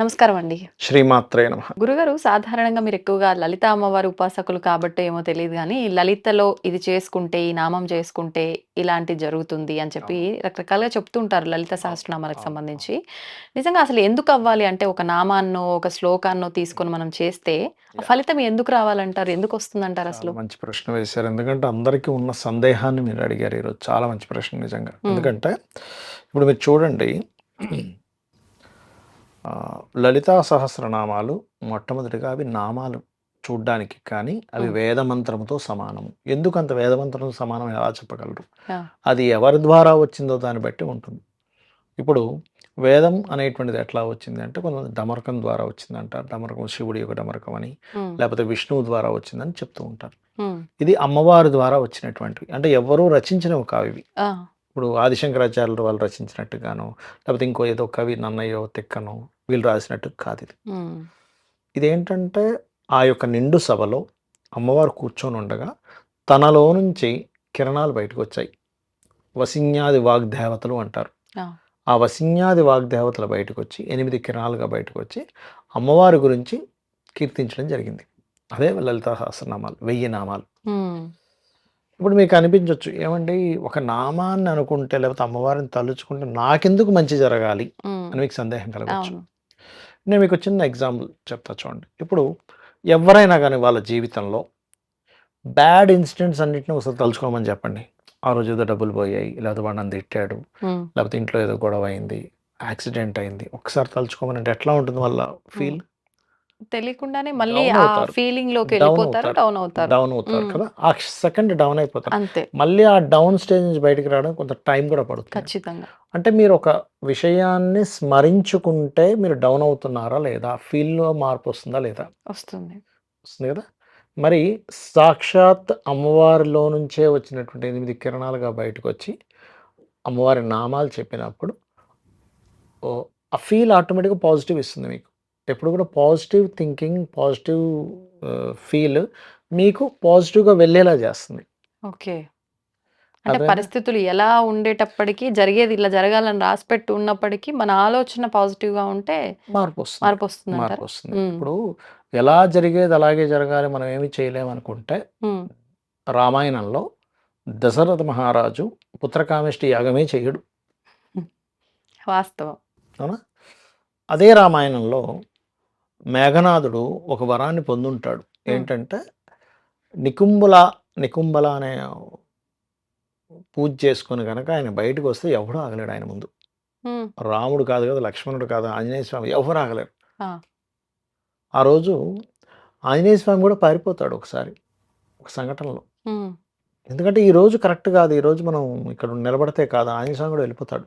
నమస్కారం అండి శ్రీమాత్రే నమ. గురుగారు సాధారణంగా మీరు ఎక్కువగా లలిత అమ్మవారి ఉపాసకులు కాబట్టి ఏమో తెలియదు కానీ లలితలో ఇది చేసుకుంటే ఈ నామం చేసుకుంటే ఇలాంటి జరుగుతుంది అని చెప్పి రకరకాలుగా చెప్తూ ఉంటారు లలిత సహస్రనామాలకు సంబంధించి. నిజంగా అసలు ఎందుకు అవ్వాలి అంటే ఒక నామాన్నో ఒక శ్లోకాన్నో తీసుకొని మనం చేస్తే ఆ ఫలితం ఎందుకు రావాలంటారు? ఎందుకు వస్తుందంటారు అసలు? మంచి ప్రశ్న వేశారు. ఎందుకంటే అందరికీ ఉన్న సందేహాన్ని మీరు అడిగారు ఈరోజు. చాలా మంచి ప్రశ్న నిజంగా. ఎందుకంటే ఇప్పుడు మీరు చూడండి లలితా సహస్రనామాలు మొట్టమొదటిగా అవి నామాలు చూడ్డానికి కానీ అవి. వేద మంత్రముతో సమానము. ఎందుకు అంత వేద మంత్రంతో సమానం ఎలా చెప్పగలరు. అది ఎవరి ద్వారా వచ్చిందో దాన్ని బట్టి ఉంటుంది. ఇప్పుడు వేదం అనేటువంటిది ఎట్లా వచ్చింది అంటే కొంతమంది డమరకం ద్వారా వచ్చిందంటారు. డమరకం శివుడి యొక్క డమరకం అని లేకపోతే విష్ణువు ద్వారా వచ్చిందని చెప్తూ ఉంటారు. ఇది అమ్మవారి ద్వారా వచ్చినటువంటివి. అంటే ఎవరూ రచించినవి కావు ఇవి. ఆ, ఇప్పుడు ఆదిశంకరాచార్యులు వాళ్ళు రచించినట్టుగాను లేకపోతే ఇంకో ఏదో కవి నన్నయ్యో తిక్కనో వీళ్ళు రాసినట్టు కాదు ఇది. ఇదేంటంటే ఆ యొక్క నిండు సభలో అమ్మవారు కూర్చొని ఉండగా తనలో నుంచి కిరణాలు బయటకు వచ్చాయి వసిన్యాది వాగ్దేవతలు అంటారు. ఆ. వసిన్యాది వాగ్దేవతలు బయటకు వచ్చి ఎనిమిది కిరణాలుగా బయటకు వచ్చి అమ్మవారి గురించి కీర్తించడం జరిగింది. అదే లలితా సహస్రనామాలు వెయ్యి నామాలు. ఇప్పుడు మీకు అనిపించవచ్చు ఏమండి? ఒక నామాన్ని అనుకుంటే లేకపోతే అమ్మవారిని తలుచుకుంటే నాకెందుకు మంచి జరగాలి అని మీకు సందేహం కలగవచ్చు అవును. నేను మీకు చిన్న ఎగ్జాంపుల్ చెప్తా చూడండి. ఇప్పుడు ఎవరైనా కానీ వాళ్ళ జీవితంలో బ్యాడ్ ఇన్సిడెంట్స్ అన్నింటిని ఒకసారి తలుచుకోమని చెప్పండి. ఆ రోజు ఏదో డబ్బులు పోయాయి లేకపోతే వాడు నన్ను తిట్టాడు లేకపోతే ఇంట్లో ఏదో గొడవ అయింది యాక్సిడెంట్ అయింది ఒకసారి తలుచుకోమని అంటే ఎట్లా ఉంటుంది వాళ్ళ ఫీల్? తెలియకుండానే మళ్ళీ ఆ. ఫీలింగ్లోకి వెళ్ళిపోతారు. డౌన్ అవుతారు. డౌన్ అవుతారు. కదా? ఆ సెకండ్ డౌన్ అయిపోతారు. అంతే. మళ్ళీ ఆ డౌన్ స్టేజ్ నుంచి బయటికి రావడం కొంత టైం కూడా పడుతుంది. ఖచ్చితంగా. అంటే మీరు ఒక విషయాన్ని స్మరించుకుంటే మీరు డౌన్ అవుతున్నారా లేదా? ఫీల్లో మార్పు వస్తుందా లేదా? వస్తుంది. వస్తుంది కదా? మరి సాక్షాత్ అమ్మవారిలో నుంచే వచ్చినటువంటి ఎనిమిది కిరణాలుగా బయటకు వచ్చి అమ్మవారి నామాలు చెప్పినప్పుడు ఆ ఫీల్ ఆటోమేటిక్గా పాజిటివ్ ఇస్తుంది మీకు. ఎప్పుడు కూడా పాజిటివ్ థింకింగ్ పాజిటివ్ ఫీల్ మీకు పాజిటివ్గా వెళ్ళేలా చేస్తుంది. ఓకే. అంటే? పరిస్థితులు ఎలా ఉండేటప్పటికీ జరిగేది ఇలా జరగాలని రాసిపెట్టి ఉన్నప్పటికీ మన ఆలోచన పాజిటివ్గా ఉంటే మార్పు వస్తుంది మార్పు వస్తుంది మార్పు వస్తుంది. ఇప్పుడు ఎలా జరిగేది అలాగే జరగాలి మనం ఏమి చేయలేమనుకుంటే ఉమ్, రామాయణంలో దశరథ మహారాజు పుత్రకామేష్టి యాగమే చేయడు. వాస్తవం. అవునా? అదే రామాయణంలో మేఘనాథుడు ఒక వరాన్ని పొందుంటాడు. ఏంటంటే నికుంబల నికుంబల అనే పూజ చేసుకొని కనుక ఆయన బయటకు వస్తే ఎవడు ఆగలేడు ఆయన ముందు. రాముడు కాదు కదా లక్ష్మణుడు కాదు ఆంజనేయ స్వామి ఎవరు ఆగలేరు. ఆ. రోజు ఆంజనేయ స్వామి కూడా పారిపోతాడు ఒకసారి ఒక సంఘటనలో. ఎందుకంటే ఈ రోజు కరెక్ట్ కాదు ఈ రోజు మనం ఇక్కడ నిలబడితే కాదు ఆంజనేయ స్వామి కూడా వెళ్ళిపోతాడు.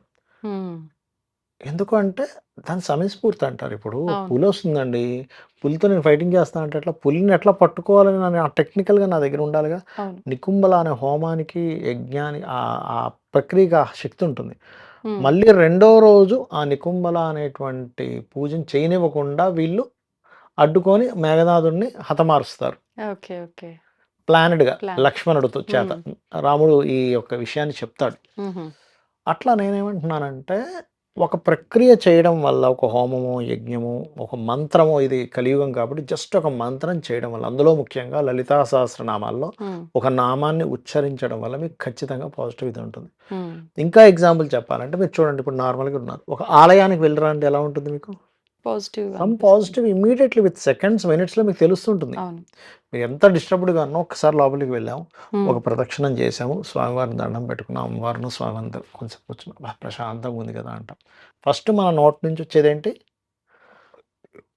ఎందుకు అంటే దాని సమయస్ఫూర్తి అంటారు. ఇప్పుడు. పులి వస్తుందండి పులితో నేను ఫైటింగ్ చేస్తా అంటే ఎట్లా? పులిని ఎట్లా పట్టుకోవాలని నేను ఆ టెక్నికల్గా నా దగ్గర ఉండాలిగా? నికుంబల అనే హోమానికి యజ్ఞానికి ఆ- ఆ ప్రక్రియకి ఆ శక్తి ఉంటుంది. మళ్ళీ రెండో రోజు ఆ నికుంబల అనేటువంటి పూజను చేయనివ్వకుండా వీళ్ళు అడ్డుకొని మేఘనాథుడిని హతమారుస్తారు. Okay okay. ప్లానెడ్గా. లక్ష్మణుడితో చేత. రాముడు ఈ యొక్క విషయాన్ని చెప్తాడు. అట్లా నేనేమంటున్నానంటే ఒక ప్రక్రియ చేయడం వల్ల ఒక హోమము యజ్ఞము ఒక మంత్రము ఇది కలియుగం కాబట్టి జస్ట్ ఒక మంత్రం చేయడం వల్ల అందులో ముఖ్యంగా లలితా సహస్రనామాల్లో ఒక నామాన్ని ఉచ్చరించడం వల్ల మీకు ఖచ్చితంగా పాజిటివ్ ఇది ఉంటుంది. ఇంకా ఎగ్జాంపుల్ చెప్పాలంటే మీరు చూడండి ఇప్పుడు నార్మల్గా ఉన్నారు. ఒక ఆలయానికి వెళ్ళరా అంటే ఎలా ఉంటుంది మీకు? Some. Positive immediately with seconds మినిట్స్లో మీకు తెలుస్తుంటుంది. మీరు ఎంత డిస్టర్బ్డ్గా ఉన్నా ఒకసారి లోపలికి వెళ్ళాము ఒక ప్రదక్షిణం చేసాము స్వామివారిని దండం పెట్టుకున్నాం అమ్మవారిని స్వామివారిని కొంచెం కూర్చున్నాం. "బా, ప్రశాంతంగా ఉంది కదా అంటాం. ఫస్ట్ మన నోట్ నుంచి వచ్చేదేంటి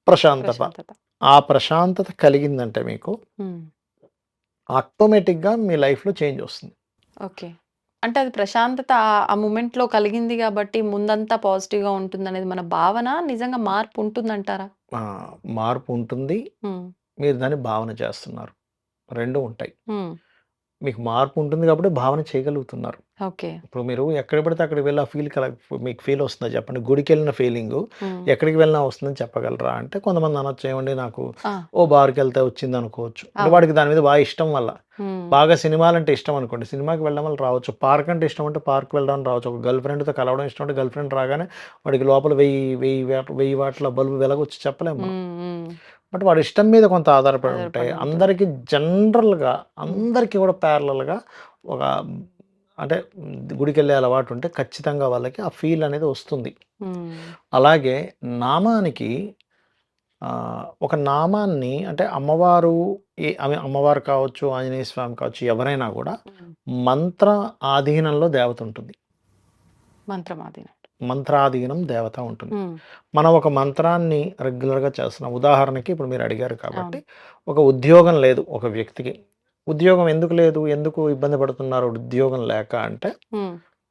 ప్రశాంతత. ప్రశాంతత. ఆ ప్రశాంతత కలిగిందంటే మీకు ఆటోమేటిక్గా మీ లైఫ్లో చేంజ్ వస్తుంది. ఓకే. అంటే అది ప్రశాంతత ఆ- ఆ మూమెంట్లో కలిగింది కాబట్టి ముందంతా పాజిటివ్గా ఉంటుంది అనేది మన భావన. నిజంగా మార్పు ఉంటుందంటారా? ఆ, మార్పు ఉంటుంది. మీరు దాన్ని భావన చేస్తున్నారు. రెండు ఉంటాయి. మీకు మార్పు ఉంటుంది కాబట్టి భావన చేయగలుగుతున్నారు. ఓకే. ఇప్పుడు మీరు ఎక్కడ పడితే అక్కడికి వెళ్ళి ఆ ఫీల్ కల మీకు ఫీల్ వస్తుందా చెప్పండి. గుడికి వెళ్ళిన ఫీలింగ్ ఎక్కడికి వెళ్ళినా వస్తుందని చెప్పగలరా అంటే కొంతమంది అనొచ్చు. ఏమండి నాకు ఓ బార్కి వెళ్తే వచ్చింది అనుకోవచ్చు. వాడికి దాని మీద బాగా ఇష్టం వల్ల. బాగా సినిమాలు అంటే ఇష్టం అనుకోండి. సినిమాకి వెళ్ళడం వల్ల రావచ్చు. పార్క్ అంటే ఇష్టం అంటే పార్క్ వెళ్ళడం రావచ్చు. ఒక గర్ల్ ఫ్రెండ్తో కలవడం ఇష్టం అంటే గర్ల్ ఫ్రెండ్ రాగానే వాడికి లోపల వెయ్యి వెయ్యి వెయ్యి వాటిల బల్బు వెలగొచ్చి చెప్పలేము బట్ వాడి ఇష్టం మీద కొంత ఆధారపడి ఉంటాయి. అందరికీ జనరల్గా అందరికీ కూడా ప్యారలల్గా ఒక అంటే గుడికి వెళ్ళే అలవాటు ఉంటే ఖచ్చితంగా వాళ్ళకి ఆ ఫీల్ అనేది వస్తుంది. అలాగే నామానికి ఒక నామాన్ని అంటే అమ్మవారు ఏ అమ్మ- అమ్మవారు కావచ్చు ఆంజనేయ స్వామి కావచ్చు ఎవరైనా కూడా మంత్ర ఆధీనంలో దేవత ఉంటుంది. మంత్రం అది మంత్రాధీనం దేవత ఉంటుంది. మనం ఒక మంత్రాన్ని రెగ్యులర్గా చేస్తున్నాం ఉదాహరణకి ఇప్పుడు మీరు అడిగారు కాబట్టి ఒక ఉద్యోగం లేదు ఒక వ్యక్తికి. ఉద్యోగం ఎందుకు లేదు? ఎందుకు ఇబ్బంది పడుతున్నారు? ఉద్యోగం లేక అంటే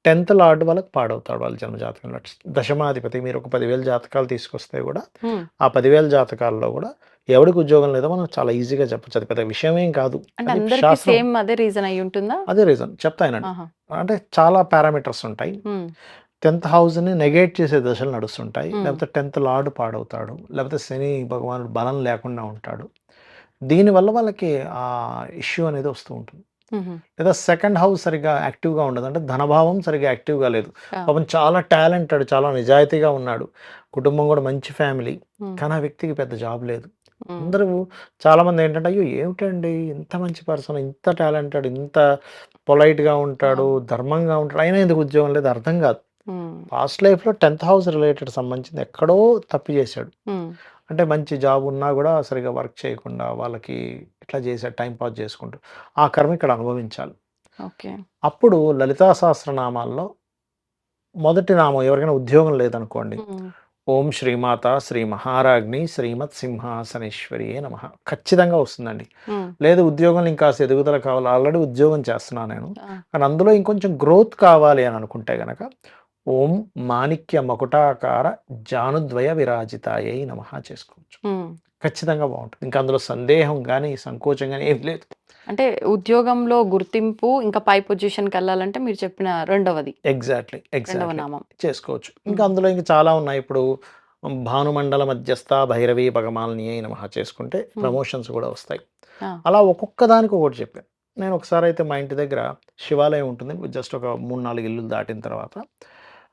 టెన్త్ లార్డ్ వాళ్ళకి పాడవుతాడు వాళ్ళ జన్మజాతకంలో దశమాధిపతి మీరు ఒక పదివేల జాతకాలు తీసుకొస్తే కూడా. ఆ పదివేల జాతకాల్లో కూడా ఎవరికి ఉద్యోగం లేదో మనం చాలా ఈజీగా చెప్పచ్చు. అది పెద్ద విషయం ఏం కాదు అది రీజన్ అయి ఉంటుందా అదే రీజన్ చెప్తాయనండి అంటే చాలా పారామీటర్స్ ఉంటాయి. టెన్త్ హౌస్ని నెగేట్ చేసే దశలు నడుస్తుంటాయి. లేకపోతే టెన్త్ లార్డ్ పాడవుతాడు. లేకపోతే శని భగవానుడు బలం లేకుండా ఉంటాడు. దీనివల్ల వాళ్ళకి ఆ ఇష్యూ అనేది వస్తూ ఉంటుంది. లేదా సెకండ్ హౌస్ సరిగా యాక్టివ్గా ఉండదు. అంటే ధనభావం సరిగా యాక్టివ్గా లేదు. పాపం చాలా టాలెంటెడ్ చాలా నిజాయితీగా ఉన్నాడు. కుటుంబం కూడా మంచి ఫ్యామిలీ. కానీ ఆ వ్యక్తికి పెద్ద జాబ్ లేదు. అందరూ చాలామంది ఏంటంటే అయ్యో ఏమిటండి? ఇంత మంచి పర్సన్ ఇంత టాలెంటెడ్ ఇంత పొలైట్గా ఉంటాడు ధర్మంగా ఉంటాడు. అయినా ఎందుకు ఉద్యోగం లేదు? అర్థం కాదు. పాస్ట్ లైఫ్లో టెన్త్ హౌస్ రిలేటెడ్ సంబంధించింది ఎక్కడో తప్పు చేశాడు. అంటే మంచి జాబ్ ఉన్నా కూడా సరిగా వర్క్ చేయకుండా వాళ్ళకి ఇట్లా చేశాడు టైం పాస్ చేసుకుంటూ. ఆ కర్మ ఇక్కడ అనుభవించాలి. ఓకే. అప్పుడు లలితా సహస్రనామాల్లో మొదటి నామం ఎవరికైనా ఉద్యోగం లేదనుకోండి. ఓం శ్రీమాత శ్రీ మహారాజ్ని శ్రీమత్ సింహాసనేశ్వరి నమ. ఖచ్చితంగా వస్తుందండి. లేదు ఉద్యోగం ఇంకా ఎదుగుదల కావాలి. ఆల్రెడీ ఉద్యోగం చేస్తున్నాను నేను. కానీ అందులో ఇంకొంచెం గ్రోత్ కావాలి అని అనుకుంటే గనక ఓం మాణిక్య మకుటాకార జానుద్వయ విరాజితాయై నమ చేసుకోవచ్చు. ఖచ్చితంగా బాగుంటుంది. ఇంకా అందులో సందేహం కానీ సంకోచం కానీ ఏం లేదు. అంటే ఉద్యోగంలో గుర్తింపు ఇంకా పై పొజిషన్కి వెళ్ళాలంటే మీరు చెప్పిన రెండవది. ఎగ్జాక్ట్లీ నామం. చేసుకోవచ్చు. ఇంకా అందులో ఇంకా చాలా ఉన్నాయి. ఇప్పుడు భానుమండల మధ్యస్థ భైరవి భగమాలిని అయిన మహా చేసుకుంటే ప్రమోషన్స్ కూడా వస్తాయి. అలా ఒక్కొక్క దానికి ఒకటి చెప్పాను నేను ఒకసారి అయితే మా ఇంటి దగ్గర శివాలయం ఉంటుంది. జస్ట్ ఒక మూడు నాలుగు ఇల్లు దాటిన తర్వాత.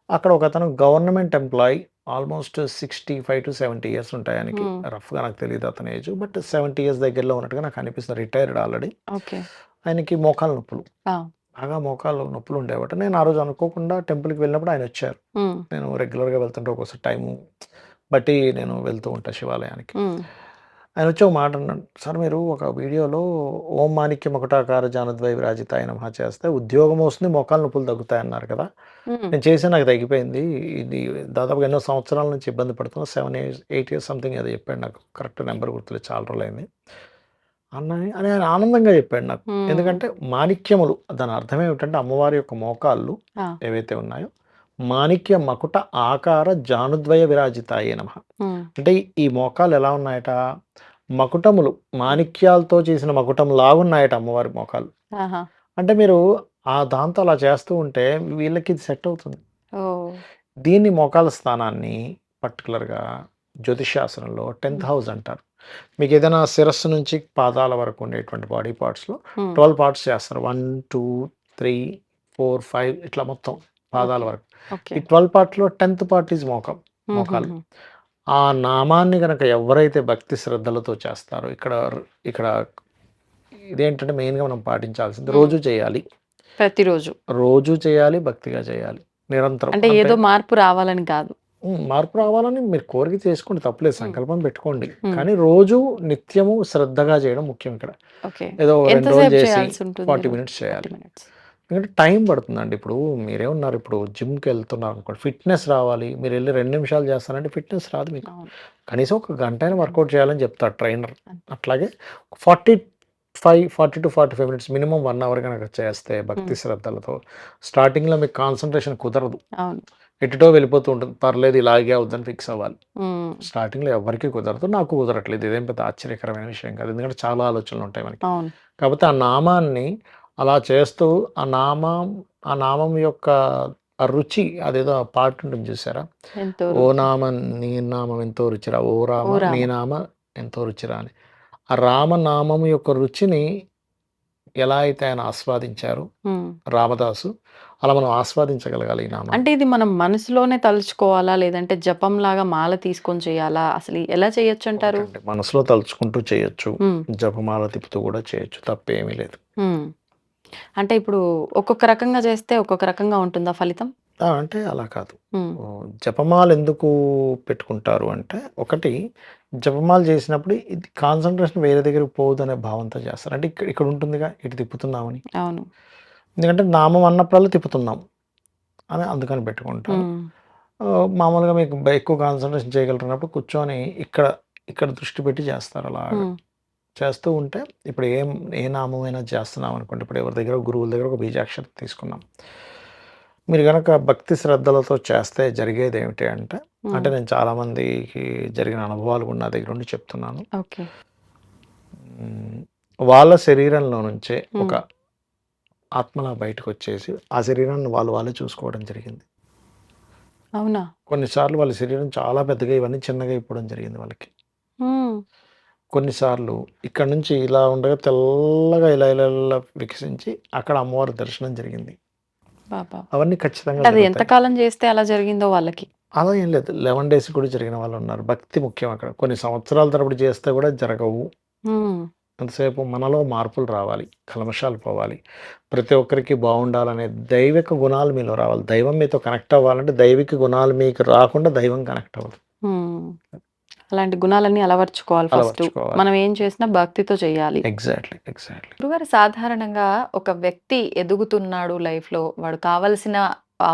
అక్కడ ఒక అతను government employee almost sixty five to seventy years ఉంటాయి ఆయనకి. Hmm. రఫ్గా నాకు తెలియదు అతని ఏజ్ బట్ సెవెంటీ ఇయర్స్ దగ్గరలో ఉన్నట్టుగా నాకు అనిపిస్తుంది. Retired already. ఆయనకి మోకాల నొప్పులు. బాగా మోకాలు నొప్పులు ఉండేవాట. నేను ఆ రోజు అనుకోకుండా టెంపుల్కి వెళ్ళినప్పుడు ఆయన వచ్చారు. ఉమ్, నేను రెగ్యులర్గా వెళ్తుంటే ఒక్కోసారి టైము బట్టి నేను వెళ్తూ ఉంటాను శివాలయానికి. ఉమ్, ఆయన వచ్చి ఒక మాట అన్నాడు సార్ మీరు ఒక వీడియోలో ఓం మాణిక్యం ఒకటాకార జానద్వై విరాజితాయ నమః చేస్తే ఉద్యోగం వస్తుంది మోకాలు నొప్పులు తగ్గుతాయి అన్నారు కదా నేను చేసి నాకు తగ్గిపోయింది. ఇది దాదాపుగా ఎన్నో సంవత్సరాల నుంచి ఇబ్బంది పడుతున్నా. Seven years eight years something అది చెప్పాడు నాకు. కరెక్ట్ నెంబర్ గుర్తులేదు చాలా రోజులైంది. అన్న అని ఆయన ఆనందంగా చెప్పాడు నాకు. ఎందుకంటే మాణిక్యములు దాని అర్థం ఏమిటంటే అమ్మవారి యొక్క మోకాళ్ళు ఏవైతే ఉన్నాయో మాణిక్య మకుట ఆకార జానుద్వయ విరాజితాయే నమ. అంటే ఈ మోకాలు ఎలా ఉన్నాయట? మకుటములు మాణిక్యాలతో చేసిన మకుటం లాగున్నాయట అమ్మవారి మోకాలు. అంటే మీరు ఆ దాంతో అలా చేస్తూ ఉంటే వీళ్ళకి ఇది సెట్ అవుతుంది. దీన్ని మోకాల స్థానాన్ని పర్టికులర్గా జ్యోతిషాస్త్రంలో టెన్త్ హౌస్ అంటారు. మీకు ఏదైనా శిరస్సు నుంచి పాదాల వరకు ఉండేటువంటి బాడీ పార్ట్స్లో ట్వెల్వ్ పార్ట్స్ చేస్తారు. One two three four five ఇట్లా మొత్తం పాదాల. వరకు. ఈ ట్వెల్వ్ పార్ట్లో టెన్త్ పార్ట్ ఈజ్ మోకం మోకాలు. ఆ నామాన్ని కనుక ఎవరైతే భక్తి శ్రద్ధలతో చేస్తారో ఇక్కడ ఇక్కడ ఇదేంటంటే మెయిన్గా మనం పాటించాల్సింది. రోజు చేయాలి ప్రతిరోజు రోజు చేయాలి భక్తిగా చేయాలి నిరంతరం అంటే ఏదో మార్పు రావాలని కాదు మార్పు రావాలని మీరు కోరిక చేసుకోండి తప్పలేదు. సంకల్పం పెట్టుకోండి. కానీ రోజు నిత్యము శ్రద్ధగా చేయడం ముఖ్యం ఇక్కడ ఏదో రెండు రోజులు ఎంతసేపు చేసి ఫార్టీ రోజు? మినిట్స్ చేయాలి 40 minutes. ఎందుకంటే టైం పడుతుందండి. ఇప్పుడు మీరే ఉన్నారు. ఇప్పుడు జిమ్కి వెళ్తున్నారు అనుకోండి. ఫిట్నెస్ రావాలి. మీరు వెళ్ళి రెండు నిమిషాలు చేస్తారంటే ఫిట్నెస్ రాదు మీకు. కనీసం ఒక గంట అయినా వర్కౌట్ చేయాలని చెప్తారు ట్రైనర్. అట్లాగే forty five forty two forty five minutes minimum one hour కనుక చేస్తే భక్తి. శ్రద్ధలతో స్టార్టింగ్లో మీకు కాన్సన్ట్రేషన్ కుదరదు. ఎటుటో వెళ్ళిపోతూ ఉంటుంది. పర్లేదు ఇలాగే అవుద్దని ఫిక్స్ అవ్వాలి. స్టార్టింగ్లో ఎవరికి కుదరదు. నాకు కుదరట్లేదు. ఇదేం పెద్ద ఆశ్చర్యకరమైన విషయం కాదు. ఎందుకంటే చాలా ఆలోచనలు ఉంటాయి మనకి. కాకపోతే ఆ నామాన్ని అలా చేస్తూ ఆ నామం ఆ నామం యొక్క ఆ రుచి అదేదో పాట ఉంటుంది చూసారా? ఓ. నామ నీ నామం ఎంతో రుచిరా ఓ రామ. నీ నామ ఎంతో రుచిరా అని. ఆ రామనామం యొక్క రుచిని ఎలా అయితే ఆయన ఆస్వాదించారు. రామదాసు అలా మనం ఆస్వాదించగలగాలి ఈ నామం. అంటే ఇది మనం మనసులోనే తలుచుకోవాలా? లేదంటే జపం లాగా మాల తీసుకొని చేయాలా? అసలు ఎలా చేయొచ్చు అంటారు? మనసులో తలుచుకుంటూ చేయొచ్చు. జపమాల తిప్పుతూ కూడా చేయొచ్చు. తప్పేమీ లేదు. అంటే ఇప్పుడు ఒక్కొక్క రకంగా చేస్తే ఒక్కొక్క రకంగా ఉంటుందా ఫలితం? అంటే అలా కాదు. జపమాల ఎందుకు పెట్టుకుంటారు అంటే ఒకటి జపమాల చేసినప్పుడు ఇది కాన్సన్ట్రేషన్ వేరే దగ్గరికి పోదు అనే భావంతో చేస్తారు. అంటే ఇక్కడ ఇక్కడ ఉంటుందిగా ఇటు తిప్పుతున్నామని. అవును. ఎందుకంటే నామం అన్నప్పుడల్లా తిప్పుతున్నాం అని అందుకని ఆ, మామూలుగా మీకు ఎక్కువ కాన్సన్ట్రేషన్ చేయగలిగినప్పుడు కూర్చొని ఇక్కడ ఇక్కడ దృష్టి పెట్టి చేస్తారు అలా చేస్తూ ఉంటే ఇప్పుడు ఏం ఏ నామమైనా చేస్తున్నాం అనుకోండి ఇప్పుడు ఎవరి దగ్గర గురువుల దగ్గర ఒక బీజాక్షరం తీసుకున్నాం. మీరు కనుక భక్తి శ్రద్ధలతో చేస్తే జరిగేది ఏమిటి అంటే. అంటే నేను చాలామందికి జరిగిన అనుభవాలు కూడా నా దగ్గర నుండి చెప్తున్నాను. వాళ్ళ శరీరంలో నుంచే. ఒక ఆత్మలా బయటకు వచ్చేసి ఆ శరీరాన్ని వాళ్ళు వాళ్ళే చూసుకోవడం జరిగింది. అవునా? కొన్నిసార్లు వాళ్ళ శరీరం చాలా పెద్దగా ఇవన్నీ చిన్నగా అయిపోవడం జరిగింది వాళ్ళకి. కొన్నిసార్లు ఇక్కడ నుంచి ఇలా ఉండగా తెల్లగా ఇలా ఇలా ఇలా వికసించి అక్కడ అమ్మవారి దర్శనం జరిగింది. అవన్నీ ఖచ్చితంగా అది. ఎంతకాలం చేస్తే అలా జరిగిందో వాళ్ళకి? అలా ఏం లేదు. లెవెన్ డేస్ కూడా జరిగిన వాళ్ళు ఉన్నారు. భక్తి ముఖ్యం అక్కడ. కొన్ని సంవత్సరాల తరబడి చేస్తే కూడా జరగవు. ఉమ్, ఎంతసేపు మనలో మార్పులు రావాలి. కల్మషాలు పోవాలి. ప్రతి ఒక్కరికి బాగుండాలనే దైవిక గుణాలు మీలో రావాలి. దైవం మీతో కనెక్ట్ అవ్వాలంటే దైవిక గుణాలు మీకు రాకుండా దైవం కనెక్ట్ అవ్వదు. ఉమ్. అలాంటి గుణాలన్నీ అలవర్చుకోవాలి ఫస్ట్. మనం ఏం చేసినా భక్తితో చేయాలి. ఎగ్జాక్ట్లీ ఎగ్జాక్ట్లీ గురుగారు సాధారణంగా ఒక వ్యక్తి ఎదుగుతున్నాడు లైఫ్లో వాడు కావలసిన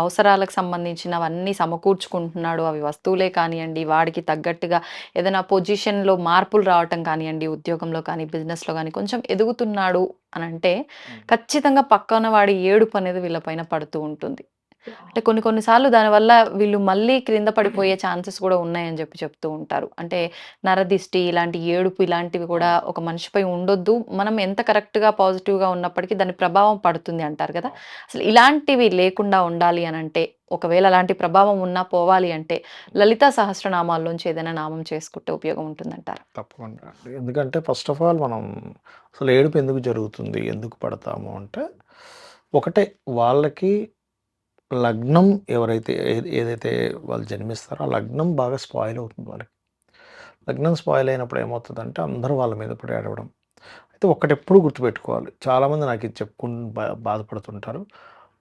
అవసరాలకు సంబంధించినవన్నీ సమకూర్చుకుంటున్నాడు అవి వస్తువులే కానివ్వండి వాడికి తగ్గట్టుగా ఏదైనా పొజిషన్లో మార్పులు రావటం కానివ్వండి ఉద్యోగంలో కానీ బిజినెస్లో కానీ కొంచెం ఎదుగుతున్నాడు అని అంటే ఖచ్చితంగా పక్కన వాడి ఏడుపు అనేది వీళ్ళపైన పడుతూ ఉంటుంది. అంటే కొన్ని కొన్నిసార్లు దానివల్ల వీళ్ళు మళ్ళీ క్రింద పడిపోయే ఛాన్సెస్ కూడా ఉన్నాయని చెప్పి చెప్తూ ఉంటారు. అంటే నరదిష్టి ఇలాంటి ఏడుపు ఇలాంటివి కూడా ఒక మనిషిపై ఉండొద్దు. మనం ఎంత కరెక్ట్గా పాజిటివ్గా ఉన్నప్పటికీ దాని ప్రభావం పడుతుంది అంటారు కదా. అసలు ఇలాంటివి లేకుండా ఉండాలి అని అంటే ఒకవేళ అలాంటి ప్రభావం ఉన్నా పోవాలి అంటే లలితా సహస్రనామాల్లోంచి ఏదైనా నామం చేసుకుంటే ఉపయోగం ఉంటుందంటారు? తప్పకుండా. ఎందుకంటే ఫస్ట్ ఆఫ్ ఆల్ మనం అసలు ఏడుపు ఎందుకు జరుగుతుంది? ఎందుకు పడతాము అంటే ఒకటే వాళ్ళకి లగ్నం ఎవరైతే ఏ- ఏదైతే వాళ్ళు జన్మిస్తారో ఆ లగ్నం బాగా స్పాయిల్ అవుతుంది వాళ్ళకి. లగ్నం స్పాయిల్ అయినప్పుడు ఏమవుతుందంటే అందరూ వాళ్ళ మీద పడి ఏడవడం అయితే ఒకటెప్పుడు గుర్తుపెట్టుకోవాలి. చాలామంది నాకు ఇది చెప్పుకుని బా బాధపడుతుంటారు.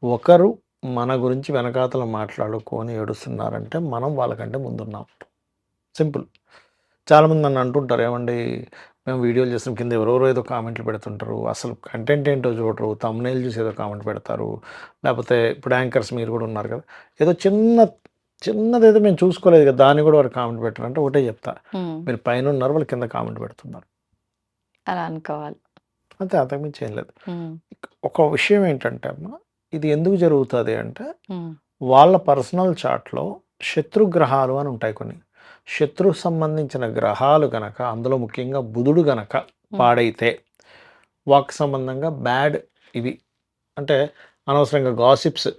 ఒకరు మన గురించి వెనకాతల మాట్లాడుకొని ఏడుస్తున్నారంటే మనం వాళ్ళకంటే ముందున్నాం. సింపుల్. చాలామంది నన్ను అంటుంటారు ఏమండి మేము వీడియోలు చేస్తాం కింద ఎవరెవరో ఏదో కామెంట్లు పెడుతుంటారు. అసలు కంటెంట్ ఏంటో చూడరు. తమ్నేల్ చూసి ఏదో కామెంట్ పెడతారు. లేకపోతే ఇప్పుడు యాంకర్స్ మీరు కూడా ఉన్నారు కదా. ఏదో చిన్న చిన్నది ఏదో మేము చూసుకోలేదు కదా. దాన్ని కూడా వారు కామెంట్ పెట్టారు అంటే ఒకటే చెప్తా. మీరు పైన ఉన్నారు వాళ్ళు కింద కామెంట్ పెడుతున్నారు. అలా అనుకోవాలి. అంతే అంతకుమించి ఏం లేదు. ఒక విషయం ఏంటంటే అమ్మ ఇది ఎందుకు జరుగుతుంది అంటే వాళ్ళ పర్సనల్ చార్ట్లో శత్రు గ్రహాలు అని ఉంటాయి కొన్ని. శత్రు సంబంధించిన గ్రహాలు గనక అందులో ముఖ్యంగా బుధుడు గనక పాడైతే వాక్ సంబంధంగా బ్యాడ్ ఇవి అంటే అనవసరంగా గాసిప్స్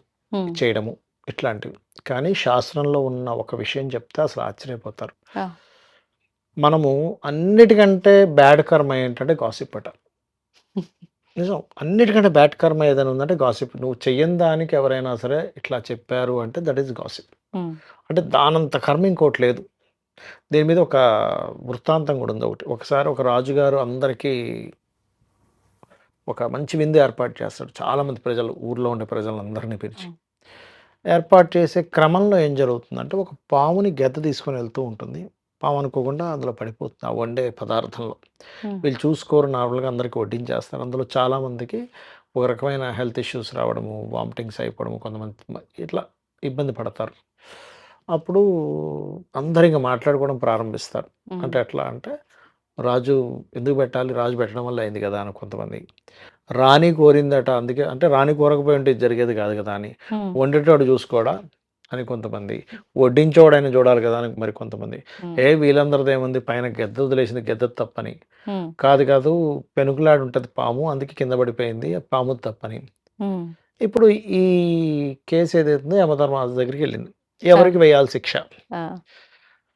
చేయడము ఇట్లాంటివి. కానీ శాస్త్రంలో ఉన్న ఒక విషయం చెప్తే అసలు ఆశ్చర్యపోతారు. మనము అన్నిటికంటే బ్యాడ్ కర్మ ఏంటంటే గాసిప్ అట. నిజం. అన్నిటికంటే బ్యాడ్ కర్మ ఏదైనా ఉందంటే గాసిప్. నువ్వు చెయ్యని దానికి ఎవరైనా సరే ఇట్లా చెప్పారు అంటే దట్ ఈస్ గాసిప్. అంటే దానంత కర్మ ఇంకోటి లేదు. దీని మీద ఒక వృత్తాంతం కూడా ఉంది ఒకటి. ఒకసారి ఒక రాజుగారు అందరికీ ఒక మంచి విందు ఏర్పాటు చేస్తాడు. చాలామంది ప్రజలు ఊర్లో ఉండే ప్రజలందరినీ పిలిచి. ఏర్పాటు చేసే క్రమంలో ఏం జరుగుతుందంటే ఒక పాముని గెద్ద తీసుకొని వెళ్తూ ఉంటుంది. పాము అనుకోకుండా అందులో పడిపోతుంది ఆ వండే పదార్థంలో. వీళ్ళు చూసుకోరు నార్మల్గా అందరికీ వడ్డించేస్తారు. అందులో చాలామందికి ఒక రకమైన హెల్త్ ఇష్యూస్ రావడము వామిటింగ్స్ అయిపోవడము కొంతమంది ఇట్లా ఇబ్బంది పడతారు. అప్పుడు అందరు ఇంకా మాట్లాడుకోవడం ప్రారంభిస్తారు. అంటే ఎట్లా అంటే రాజు ఎందుకు పెట్టాలి? రాజు పెట్టడం వల్ల అయింది కదా అని కొంతమంది. రాణి కోరిందట అందుకే అంటే రాణి కోరకపోయి ఉంటే ఇది జరిగేది కాదు కదా అని. వండేటోడు చూసుకోడా అని కొంతమంది. వడ్డించోడైనా చూడాలి కదా అని మరి కొంతమంది. ఏ వీళ్ళందరిది ఏముంది? పైన గెద్ద వదిలేసింది గెద్ద తప్పని. కాదు కాదు పెనుకులాడి ఉంటుంది పాము అందుకే కింద పడిపోయింది పాము తప్పని. ఇప్పుడు ఈ కేసు ఏదైతుందో యమధర్మరాజు దగ్గరికి వెళ్ళింది. ఎవరికి వేయాలి శిక్ష?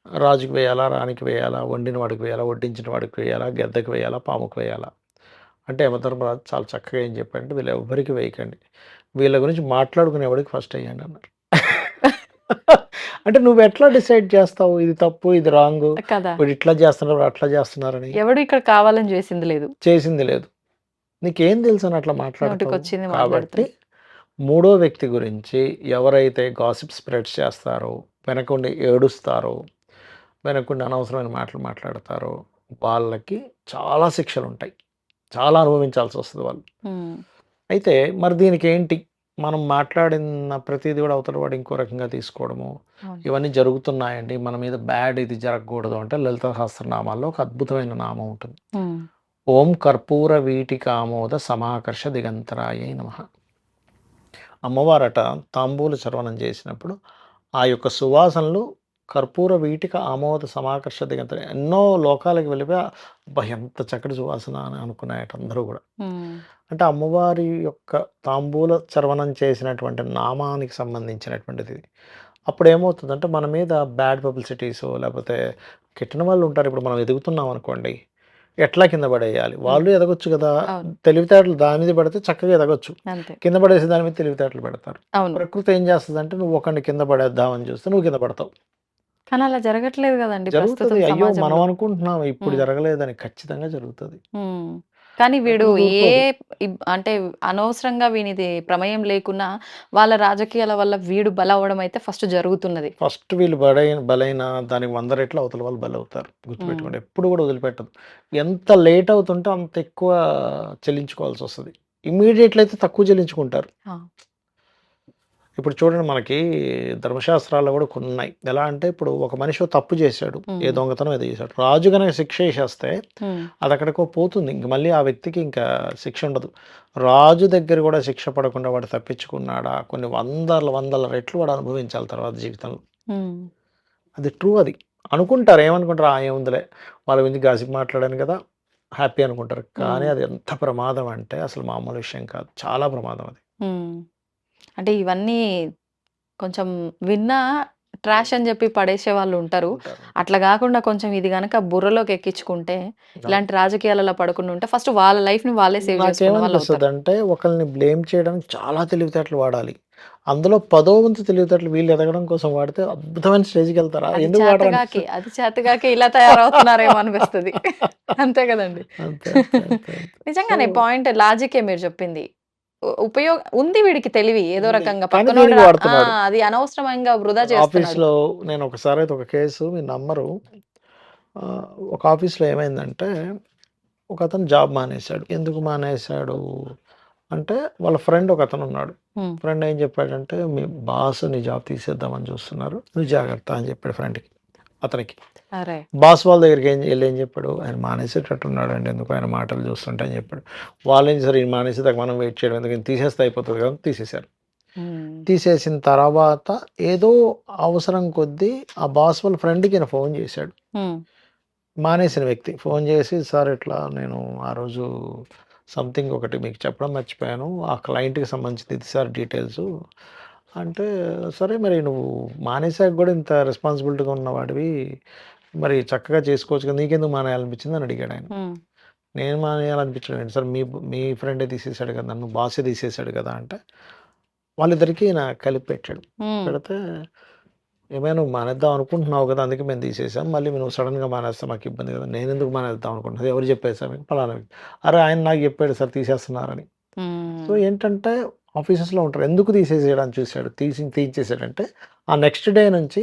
రాజుకి వేయాలా రాణికి వేయాలా వండిన వాడికి వేయాలా వడ్డించిన వాడికి వేయాలా గెద్దకి వేయాలా పాముకి వేయాలా? అంటే యమధర్మరాజు చాలా చక్కగా ఏం చెప్పారంటే వీళ్ళు ఎవ్వరికి వేయకండి. వీళ్ళ గురించి మాట్లాడుకునేవాడికి ఫస్ట్ వేయండి అన్నారు. అంటే నువ్వు ఎట్లా డిసైడ్ చేస్తావు? ఇది తప్పు ఇది రాంగ్? ఇట్లా చేస్తున్నారు అట్లా చేస్తున్నారని. ఎవడు ఇక్కడ కావాలని చేసింది లేదు. చేసింది లేదు. నీకేం తెలుసు అని అట్లా మాట్లాడతావు? నోటికొచ్చింది కాబట్టి మాట్లాడుతుంది. మూడో వ్యక్తి గురించి ఎవరైతే గాసిప్ స్ప్రెడ్స్ చేస్తారో వెనకుండి ఏడుస్తారో వెనకుండి అనవసరమైన మాటలు మాట్లాడతారో వాళ్ళకి చాలా శిక్షలు ఉంటాయి చాలా అనుభవించాల్సి వస్తుంది వాళ్ళు అయితే మరి దీనికి ఏంటి మనం మాట్లాడిన ప్రతిదీ కూడా అవతల వాడు ఇంకో రకంగా తీసుకోవడము. ఇవన్నీ జరుగుతున్నాయండి. మన మీద బ్యాడ్ ఇది జరగకూడదు అంటే లలిత సహస్రనామాల్లో ఒక అద్భుతమైన నామం ఉంటుంది. ఓం కర్పూర వీటికామోద సమాకర్ష దిగంతరాయ నమ. అమ్మవారట తాంబూల చర్వణం చేసినప్పుడు ఆ యొక్క సువాసనలు కర్పూర వీటిక ఆమోద సమాకర్ష దిగంతర ఎన్నో లోకాలకు వెళ్ళిపోయి అబ్బా ఎంత చక్కటి సువాసన అని అనుకున్నాయట అందరూ కూడా. అంటే అమ్మవారి యొక్క తాంబూల చర్వణం చేసినటువంటి నామానికి సంబంధించినటువంటిది. అప్పుడు ఏమవుతుందంటే మన మీద బ్యాడ్ పబ్లిసిటీస్ లేకపోతే కిట్టిన వాళ్ళు ఉంటారు. ఇప్పుడు మనం ఎదుగుతున్నాం అనుకోండి ఎట్లా కింద పడేయాలి? వాళ్ళు ఎదగొచ్చు కదా. తెలివితేటలు దాని మీద పడితే చక్కగా ఎదగొచ్చు. కింద పడేసి దాని మీద తెలివితేటలు పెడతారు. ప్రకృతి ఏం చేస్తుంది అంటే నువ్వు ఒకరిని కింద పడేద్దామని చూస్తే నువ్వు కింద పడతావు. కానీ అలా జరగట్లేదు కదండి జరుగుతుంది. అయ్యో మనం అనుకుంటున్నాం ఇప్పుడు. జరగలేదని ఖచ్చితంగా జరుగుతుంది. కానీ వీడు ఏ అంటే అనవసరంగా వీనిది ప్రమేయం లేకున్నా వాళ్ళ రాజకీయాల వల్ల వీడు బలవడం అయితే ఫస్ట్ జరుగుతున్నది. ఫస్ట్ వీళ్ళు బలైన బలైన దానికి వంద రెట్లు అవతల వాళ్ళు బలవుతారు. గుర్తుపెట్టుకోండి ఎప్పుడు కూడా వదిలిపెట్టదు. ఎంత లేట్ అవుతుంటే అంత ఎక్కువ చెల్లించుకోవాల్సి వస్తుంది. ఇమీడియట్లు అయితే తక్కువ చెల్లించుకుంటారు. ఇప్పుడు చూడండి మనకి ధర్మశాస్త్రాల్లో కూడా కొన్ని ఉన్నాయి ఎలా అంటే ఇప్పుడు ఒక మనిషి తప్పు చేశాడు ఏ. దొంగతనం ఏదో చేశాడు. రాజు కనుక శిక్ష వేసేస్తే ఉమ్, అది అక్కడికో పోతుంది. ఇంక మళ్ళీ ఆ వ్యక్తికి ఇంకా శిక్ష ఉండదు. రాజు దగ్గర కూడా శిక్ష పడకుండా వాడు తప్పించుకున్నాడా? కొన్ని వందల వందల రెట్లు వాడు అనుభవించాలి తర్వాత జీవితంలో. అది ట్రూ అది. అనుకుంటారు ఏమనుకుంటారు? ఆ ఏముందిలే వాళ్ళ గురించి గాసిప్ మాట్లాడాను కదా హ్యాపీ అనుకుంటారు. కానీ. అది ఎంత ప్రమాదం అంటే అసలు మామూలు విషయం కాదు. చాలా ప్రమాదం అది. అంటే ఇవన్నీ కొంచెం విన్నా ట్రాష్ అని చెప్పి పడేసే వాళ్ళు ఉంటారు. అట్లా కాకుండా కొంచెం ఇది గనక బుర్రలోకి ఎక్కించుకుంటే ఇలాంటి రాజకీయాలలో పడకుండా ఉంటే ఫస్ట్ వాళ్ళ లైఫ్ని వాళ్ళే సేవ్ చేసుకున్న అంటే ఒకరిని బ్లేమ్ చేయడానికి చాలా తెలివితేటలు వాడాలి. అందులో పదో వంతు తెలివితేటలు వీళ్ళు ఎదగడం కోసం వాడితే అద్భుతమైన స్టేజ్కి వెళ్తారా? ఎందుకు అది చేతగాకి ఇలా తయారవుతున్నారేమో అనిపిస్తుంది. అంతే కదండి. నిజంగానే పాయింట్ లాజికే మీరు చెప్పింది. ఉపయోగ ఉంది వీడికి తెలివి ఏదో. రకంగా. అది అనవసరంగా వృధా ఆఫీస్ చేస్తున్నాడు. లో నేను ఒకసారి అయితే ఒక కేసు మీరు నమ్మరు. ఒక ఆఫీస్లో ఏమైందంటే ఒక అతను జాబ్ మానేశాడు. ఎందుకు మానేశాడు? అంటే వాళ్ళ ఫ్రెండ్ ఒక అతను ఉన్నాడు. ఫ్రెండ్ ఏం చెప్పాడంటే మీ బాస్ నీ జాబ్ తీసేద్దామని చూస్తున్నారు. నువ్వు జాగ్రత్త అని చెప్పాడు ఫ్రెండ్కి. అతనికి. బాస్ వాళ్ళ దగ్గరికి ఏం వెళ్ళి ఏం చెప్పాడు? ఆయన మానేసేటట్టు ఉన్నాడు అండి ఎందుకు ఆయన మాటలు చూస్తుంటే అని చెప్పాడు. వాళ్ళు ఏం సరే ఈయన మానేసేదాకా మనం వెయిట్ చేయడం ఎందుకు? ఈయన తీసేస్తే అయిపోతుంది కదా తీసేశారు. తీసేసిన తర్వాత ఏదో అవసరం కొద్దీ ఆ బాస్ వాళ్ళ ఫ్రెండ్కి ఈయన ఫోన్ చేశాడు. మానేసిన వ్యక్తి. ఫోన్ చేసి సార్ ఇట్లా నేను ఆ రోజు సంథింగ్ ఒకటి మీకు చెప్పడం మర్చిపోయాను. ఆ క్లయింట్కి సంబంధించింది సార్ డీటెయిల్స్ అంటే సరే మరి నువ్వు మానేసాక కూడా ఇంత రెస్పాన్సిబిలిటీగా ఉన్నవాడివి. మరి చక్కగా చేసుకోవచ్చు కదా నీకెందుకు మానేయాలనిపించింది అని అడిగాడు ఆయన. నేను మానేయాలనిపించడం ఏంటి? సార్ మీ మీ ఫ్రెండే తీసేశాడు కదా నన్ను బాసే తీసేశాడు కదా అంటే వాళ్ళిద్దరికీ నా కలిపి పెట్టాడు. పెడితే ఏమైనా నువ్వు మానేద్దాం అనుకుంటున్నావు కదా అందుకే మేము తీసేసాం మళ్ళీ నువ్వు సడన్గా మానేస్తే మాకు ఇబ్బంది కదా నేను ఎందుకు మానేద్దాం అనుకుంటున్నాను? ఎవరు చెప్పారు సార్ మీకు పలానా. అరే ఆయన నాకు చెప్పాడు సార్ తీసేస్తున్నారని. సో ఏంటంటే ఆఫీసెస్లో ఉంటారు. ఎందుకు తీసేసేయడానికి చూశాడు. తీసి తీయించేసాడంటే ఆ నెక్స్ట్ డే నుంచి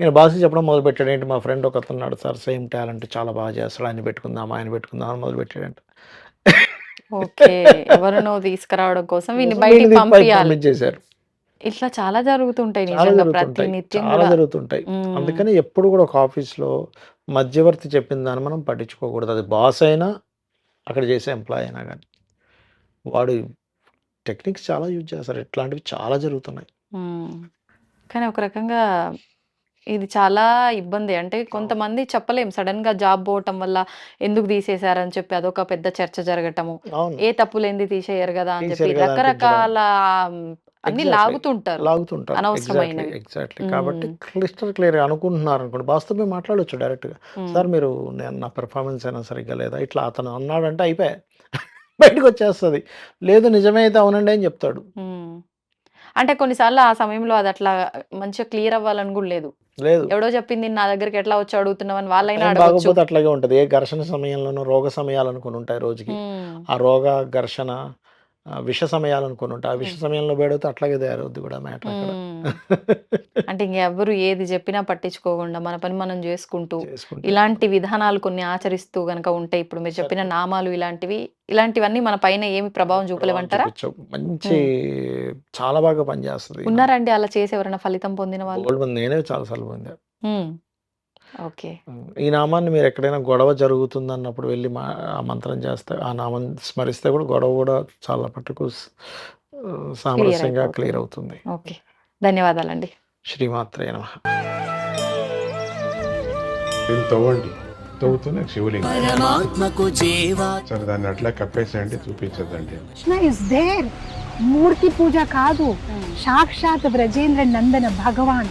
నేను బాస్ చెప్పడం మొదలు పెట్టాడు ఏంటి మా ఫ్రెండ్ ఒక అతను సార్ సేమ్ టాలెంట్ చాలా బాగా చేస్తాడు. ఆయన పెట్టుకుందాం ఆయన పెట్టుకుందాం అని మొదలు పెట్టాడంట ఓకే. ఎవరినో తీసుకురావడం కోసం పంపించేశారు. ఇట్లా చాలా జరుగుతుంటాయి చాలా జరుగుతుంటాయి. అందుకని ఎప్పుడు కూడా ఒక ఆఫీస్లో మధ్యవర్తి చెప్పిన దాన్ని మనం పట్టించుకోకూడదు. అది బాస్ అయినా అక్కడ చేసే ఎంప్లాయ్ అయినా కానీ వాడు టెక్నిక్స్ చాలా యూజ్ చేస్తారు ఇట్లాంటివి చాలా జరుగుతున్నాయి. కానీ ఒక రకంగా ఇది చాలా ఇబ్బంది. అంటే కొంతమంది చెప్పలేం సడెన్‌గా జాబ్ పోవటం వల్ల ఎందుకు తీసేశారని చెప్పి అదొక పెద్ద చర్చ జరగటము. ఏ తప్పు లేనిది తీసేయరు గదా! అని చెప్పి. రకరకాల అన్నీ. లాగుతుంటారు. లాగుతుంటారు. ఎగ్జాక్ట్‌లీ. అనవసరమైనవి. ఎగ్జాక్ట్‌లీ. కాబట్టి. క్లిస్టర్ క్లియర్‌గా అనుకుంటున్నారనుకోండి వాస్తవమే మాట్లాడొచ్చు డైరెక్ట్‌గా. సార్. మీరు నేను నా పెర్ఫార్మన్స్ అయినా సరిగ్గా లేదా? ఇట్లా అతను అన్నాడంటే అయిపాయే. బయటకొచ్చేస్తది. లేదు నిజమే అయితే అవునండి అని చెప్తాడు. అంటే కొన్నిసార్లు ఆ సమయంలో అది అట్లా మంచిగా క్లియర్ అవ్వాలని గూడా లేదు. లేదు. ఎవడో చెప్పింది నా దగ్గరికి ఎట్లా వచ్చి అడుగుతున్నావని వాళ్ళైనా అట్లాగే ఉంటది. ఏ ఘర్షణ సమయంలోనూ రోగ సమయాలని కొన్ని ఉంటాయి రోజుకి. ఆ రోగ, ఘర్షణ, విష సమయాలని కొన్ని ఉంటాయి. ఆ విష. సమయంలో బయటవుతే అట్లాగే తయారవుద్ది కూడా మ్యాటర్ అక్కడ. అంటే ఇంకెవ్వరు ఏది చెప్పినా పట్టించుకోకుండా మన పని మనం చేసుకుంటూ, ఇలాంటి విధానాలు కొన్ని ఆచరిస్తూ గనక ఉంటే ఇప్పుడు మీరు చెప్పిన. నామాలు ఇలాంటివి, ఇలాంటివన్నీ మన పైన ఏమి ప్రభావం? చూపించవు. మంచి. చాలా బాగా పనిచేస్తది. ఉన్నారండి అలా చేసి ఎవరైనా ఫలితం పొందిన వాళ్ళు? నేనే చాలా సార్లు పొందా. ఓకే. ఈ నామాన్ని మీరు ఎక్కడైనా గొడవ జరుగుతుందన్నప్పుడు వెళ్ళి మా ఆ మంత్రం చేస్తే, ఆ నామం స్మరిస్తే కూడా గొడవ కూడా చాలా మటుకు క్లియర్ సామరస్యంగా. క్లియర్ అవుతుంది. ఓకే. ధన్యవాదాలండి. శ్రీమాత్రే నమః. తవ్వండి తవ్వుతూనే శివలింగం సరే దాన్ని అట్లా కప్పేసేయండి చూపించదండి కృష్ణ ఇస్ దేర్ మూర్తి పూజ కాదు సాక్షాత్ బ్రజేంద్ర నందన భగవాన్